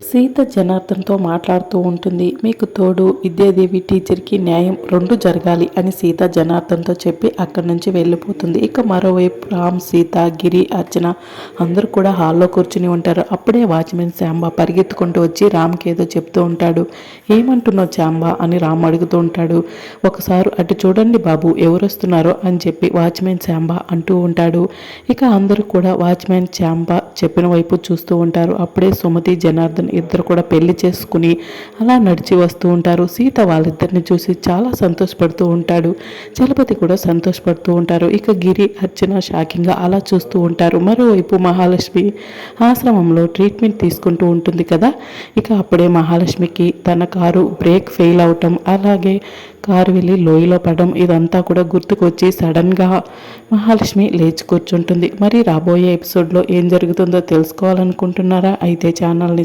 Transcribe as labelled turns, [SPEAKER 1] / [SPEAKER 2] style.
[SPEAKER 1] సీత జనార్దన్తో మాట్లాడుతూ ఉంటుంది. మీకు తోడు విద్యాదేవి టీచర్కి న్యాయం రెండు జరగాలి అని సీత జనార్దన్తో చెప్పి అక్కడి నుంచి వెళ్ళిపోతుంది. ఇక మరోవైపు రామ్ సీత గిరి అర్చన అందరూ కూడా హాల్లో కూర్చుని ఉంటారు. అప్పుడే వాచ్మెన్ శాంబా పరిగెత్తుకుంటూ వచ్చి రామ్కి ఏదో చెప్తూ ఉంటాడు. ఏమంటున్నావు శాంబా అని రామ్ అడుగుతూ ఉంటాడు. ఒకసారి అటు చూడండి బాబు ఎవరు వస్తున్నారో అని చెప్పి వాచ్మెన్ శాంబా అంటూ ఉంటాడు. ఇక అందరూ కూడా వాచ్మెన్ శాంబా చెప్పిన వైపు చూస్తూ ఉంటారు. అప్పుడే సుమతి జనార్దన్ ఇద్దరు కూడా పెళ్ళి చేసుకుని అలా నడిచి వస్తూ ఉంటారు. సీత వాళ్ళిద్దరిని చూసి చాలా సంతోషపడుతూ ఉంటాడు. చలపతి కూడా సంతోషపడుతూ ఉంటారు. ఇక గిరి అర్చన షాకింగ్గా అలా చూస్తూ ఉంటారు. మరోవైపు మహాలక్ష్మి ఆశ్రమంలో ట్రీట్మెంట్ తీసుకుంటూ ఉంటుంది కదా? ఇక అప్పుడే మహాలక్ష్మికి తన కారు బ్రేక్ ఫెయిల్ అవటం అలాగే కారు వెళ్ళి లోయలో పడడం ఇదంతా కూడా గుర్తుకొచ్చి సడన్గా మహాలక్ష్మి లేచి కూర్చుంటుంది. మరి రాబోయే ఎపిసోడ్లో ఏం జరుగుతుందో తెలుసుకోవాలనుకుంటున్నారా? అయితే ఛానల్ని